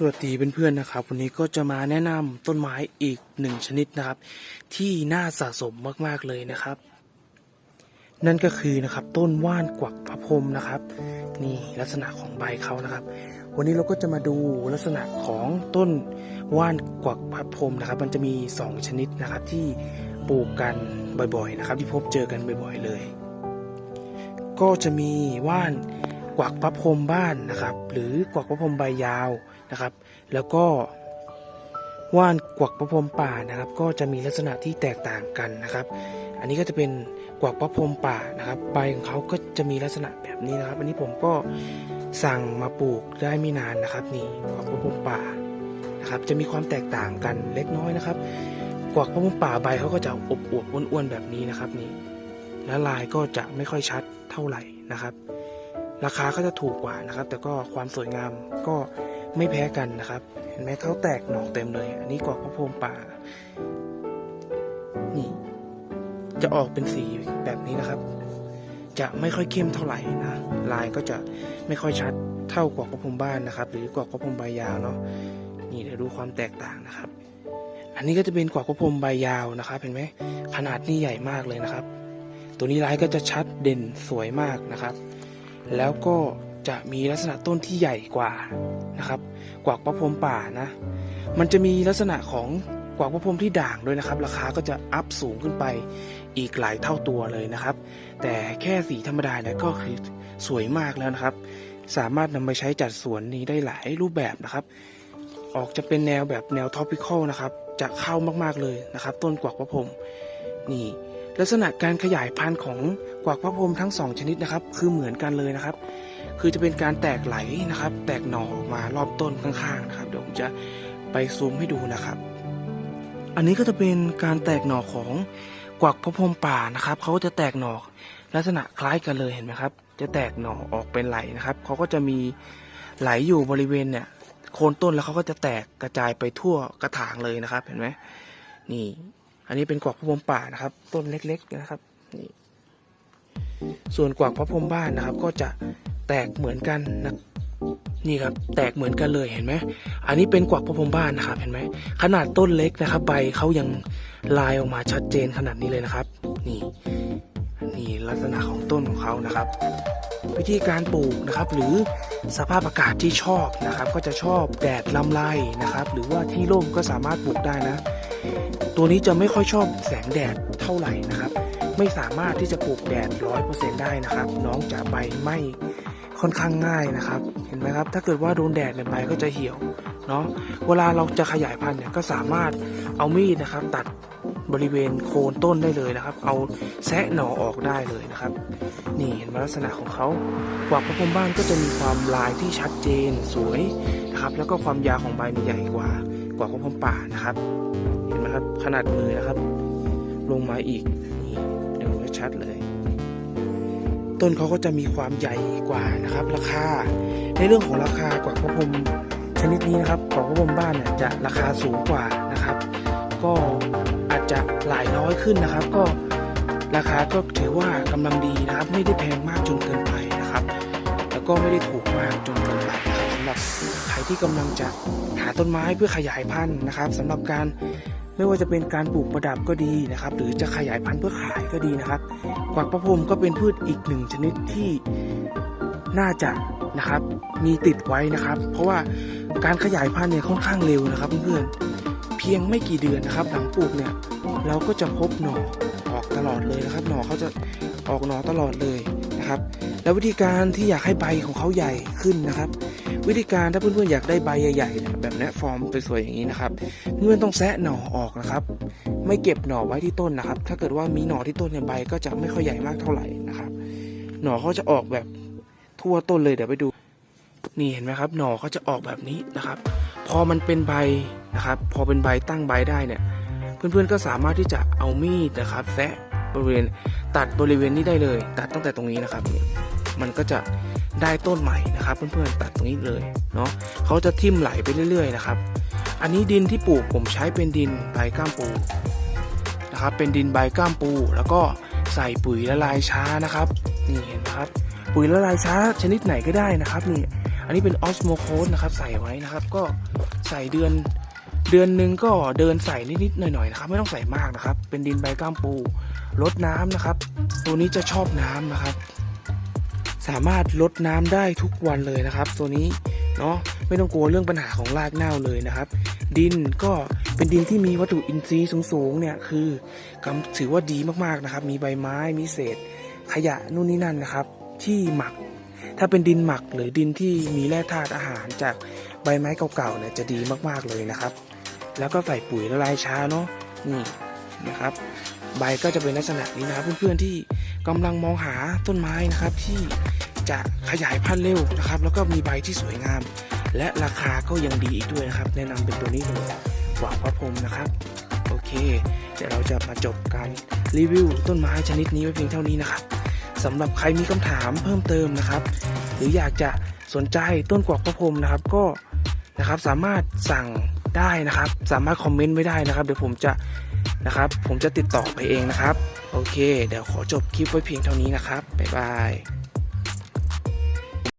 สวัสดีเพื่อนๆนะครับ วันนี้ก็จะมาแนะนำต้นไม้อีกหนึ่งชนิดนะครับ ที่น่าสะสมมากๆเลยนะครับ นั่นก็คือนะครับต้นว่านกวักพระพรมนะครับ นี่ลักษณะของใบเขานะครับ วันนี้เราก็จะมาดูลักษณะของต้นว่านกวักพระพรมนะครับ มันจะมีสองชนิดนะครับที่ปลูกกันบ่อยๆนะครับ ที่พบเจอกันบ่อยๆเลย ก็จะมีว่าน กวักพระพรมบ้านนะครับ หรือกวักพระพรมใบยาวนะครับ แล้วก็ว่านกวักพระพรมป่านะครับ ก็จะมีลักษณะที่แตกต่างกันนะครับ อันนี้ก็จะเป็นกวักพระพรมป่านะครับใบของเขาก็จะมีลักษณะแบบนี้นะครับ อันนี้ผมก็สั่งมาปลูกได้ไม่นานนะครับ นี่กวักพระพรมป่านะครับ จะมีความแตกต่างกันเล็กน้อยนะครับ กวักพระพรมป่าใบเขาก็จะอบอวบอ้วนๆแบบนี้นะครับนี่และลายก็จะไม่ค่อยชัดเท่าไหร่นะครับ ราคาก็จะถูกกว่านะครับ แต่ก็ความสวยงามก็ไม่แพ้กันนะครับ เห็นไหมเขาแตกหน่อเต็มเลย อันนี้กอกพระพรมป่า นี่ จะออกเป็นสีแบบนี้นะครับ จะไม่ค่อยเข้มเท่าไหร่นะ ลายก็จะไม่ค่อยชัดเท่ากอกพระพรมบ้านนะครับ หรือกอกพระพรมใบยาวเนาะ นี่เดี๋ยวดูความแตกต่างนะครับ อันนี้ก็จะเป็นกอกพระพรมใบยาวนะครับ เห็นไหมขนาดนี่ใหญ่มากเลยนะครับ ตัวนี้ลายก็จะชัดเด่นสวยมากนะครับ แล้วก็จะมีลักษณะต้นที่ใหญ่กว่านะครับกวักพระพรมป่านะ มันจะมีลักษณะของกวักพระพรมที่ด่างด้วยนะครับ ราคาก็จะอัพสูงขึ้นไปอีกหลายเท่าตัวเลยนะครับ แต่แค่สีธรรมดาเนี่ยก็คือสวยมากแล้วนะครับ สามารถนำไปใช้จัดสวนนี้ได้หลายรูปแบบนะครับ ออกจะเป็นแนวแบบแนวท็อปิคอลนะครับ จะเข้ามากๆเลยนะครับ ต้นกวักพระพรมนี่ ลักษณะการขยายพันธุ์ของกวักพระพรมทั้งสองชนิดนะครับ คือเหมือนกันเลยนะครับ คือจะเป็นการแตกไหลนะครับ แตกหน่อออกมารอบต้นข้างๆนะครับ เดี๋ยวผมจะไปซูมให้ดูนะครับ อันนี้ก็จะเป็นการแตกหน่อของกวักพระพรมป่านะครับเขาก็จะแตกหน่อลักษณะคล้ายกันเลยเห็นไหมครับ จะแตกหน่อออกเป็นไหลนะครับเขาก็จะมีไหลอยู่บริเวณเนี่ยโคนต้นแล้วเขาก็จะแตกกระจายไปทั่วกระถางเลยนะครับ เห็นไหมนี่ อันนี้เป็นกวักพระพรมป่านะครับ ต้นเล็กๆนะครับนี่ส่วนกวักพระพรมบ้านนะครับ ก็จะแตกเหมือนกันนะนี่ครับ แตกเหมือนกันเลยเห็นไหมอันนี้เป็นกวักพระพรมบ้านนะครับ เห็นไหมขนาดต้นเล็กนะครับ ใบเขายังลายออกมาชัดเจนขนาดนี้เลยนะครับ นี่นี่ลักษณะของต้นของเขานะครับ วิธีการปลูกนะครับ หรือสภาพอากาศที่ชอบนะครับ ก็จะชอบแดดลำไรนะครับ หรือว่าที่ร่มก็สามารถปลูกได้นะ ตัวนี้จะไม่ค่อยชอบแสงแดดเท่าไหร่นะครับ ไม่สามารถที่จะปลูกแดดร้อยเปอร์เซ็นได้นะครับ น้องจะใบไหม้ค่อนข้างง่ายนะครับ เห็นไหมครับ ถ้าเกิดว่าโดนแดดเนี่ยใบก็จะเหี่ยวเนาะเวลาเราจะขยายพันธุ์เนี่ยก็สามารถเอามีดนะครับ ตัดบริเวณโคนต้นได้เลยนะครับ เอาแซะหน่อออกได้เลยนะครับ นี่เห็นไหมลักษณะของเขากวักพระพรมบ้านก็จะมีความลายที่ชัดเจนสวยนะครับ แล้วก็ความยาวของใบมีใหญ่กว่ากวักพระพรมป่านะครับ นไหมครับ ขนาดมือนะครับ ลงมาอีกนี่เดี๋ยวชัดเลย ต้นเขาก็จะมีความใหญ่กว่านะครับ ราคา ในเรื่องของราคากว่าพระพรมชนิดนี้นะครับกว่าพระพรมบ้านเนี่ยจะราคาสูงกว่านะครับ ก็อาจจะหลายร้อยขึ้นนะครับ ก็ราคาก็ถือว่ากำลังดีนะครับ ไม่ได้แพงมากจนเกินไปนะครับ แล้วก็ไม่ได้ถูกมากจนเกินไปนะครับสำหรับใครที่กำลังจะหาต้นไม้เพื่อขยายพันธุ์นะครับสำหรับการ ไม่ว่าจะเป็นการปลูกประดับก็ดีนะครับ หรือจะขยายพันธุ์เพื่อขายก็ดีนะครับ กวักประพรมก็เป็นพืชอีกหนึ่งชนิดที่น่าจะนะครับ มีติดไว้นะครับ เพราะว่าการขยายพันธุ์เนี่ยค่อนข้างเร็วนะครับเพื่อนๆเพียงไม่กี่เดือนนะครับ หลังปลูกเนี่ยเราก็จะพบหน่อออกตลอดเลยนะครับ หน่อเขาจะออกหน่อตลอดเลยนะครับ แล้ววิธีการที่อยากให้ใบของเขาใหญ่ขึ้นนะครับ วิธีการถ้าเพื่อนๆอยากได้ใบใหญ่ๆแบบนี้ฟอร์มสวยๆอย่างนี้นะครับเพื่อนต้องแซะหน่อออกนะครับ ไม่เก็บหน่อไว้ที่ต้นนะครับ ถ้าเกิดว่ามีหน่อที่ต้นเนี่ยใบก็จะไม่ค่อยใหญ่มากเท่าไหร่นะครับ หน่อเขาจะออกแบบทั่วต้นเลยเดี๋ยวไปดู นี่เห็นไหมครับ หน่อเขาจะออกแบบนี้นะครับ พอมันเป็นใบนะครับ พอเป็นใบตั้งใบได้เนี่ย เพื่อนๆก็สามารถที่จะเอามีดนะครับแซะบริเวณตัดบริเวณนี้ได้เลย ตัดตั้งแต่ตรงนี้นะครับ มันก็จะได้ต้นใหม่นะครับ เพื่อนๆตัดตรงนี้เลยเนาะเขาจะทิ่มไหลไปเรื่อย ๆ นะครับ อันนี้ดินที่ปลูกผมใช้เป็นดินใบก้ามปูนะครับ เป็นดินใบก้ามปู แล้วก็ใส่ปุ๋ยละลายช้านะครับนี่เห็นไหมครับ ปุ๋ยละลายช้าชนิดไหนก็ได้นะครับนี่อันนี้เป็นออสโมโคสนะครับใส่ไว้นะครับ ก็ใส่เดือนเดือนหนึ่งก็เดินใส่นิดๆหน่อยๆนะครับ ไม่ต้องใส่มากนะครับ เป็นดินใบก้ามปูลดน้ำนะครับ ตัวนี้จะชอบน้ำนะครับ สามารถลดน้ำได้ทุกวันเลยนะครับ ตัวนี้เนาะไม่ต้องกลัวเรื่องปัญหาของรากเน่าเลยนะครับ ดินก็เป็นดินที่มีวัตถุอินทรีย์สูงๆเนี่ยคือกำถือว่าดีมากๆนะครับ มีใบไม้มีเศษ ขยะนู่นนี่นั่นนะครับ ที่หมัก ถ้าเป็นดินหมักหรือดินที่มีแร่ธาตุอาหารจากใบไม้เก่าๆเนี่ยจะดีมากๆเลยนะครับ แล้วก็ใส่ปุ๋ยละลายช้าเนาะนี่นะครับ ใบก็จะเป็นลักษณะนี้นะครับ เพื่อนๆที่กำลังมองหาต้นไม้นะครับ ที่จะขยายพันธุ์เร็วนะครับ แล้วก็มีใบที่สวยงาม และราคาก็ยังดีอีกด้วยนะครับ แนะนำเป็นตัวนี้เลยหวังพระพรมนะครับโอเค เดี๋ยวเราจะมาจบการรีวิวต้นไม้ชนิดนี้ไว้เพียงเท่านี้นะครับสำหรับใครมีคำถามเพิ่มเติมนะครับ หรืออยากจะสนใจต้นกวักพระพรมนะครับก็นะครับสามารถสั่งได้นะครับ สามารถคอมเมนต์ไว้ได้นะครับ เดี๋ยวผมจะ นะครับ ผมจะติดต่อไปเองนะครับ โอเค เดี๋ยวขอจบคลิปไว้เพียงเท่านี้นะครับ บ๊ายบาย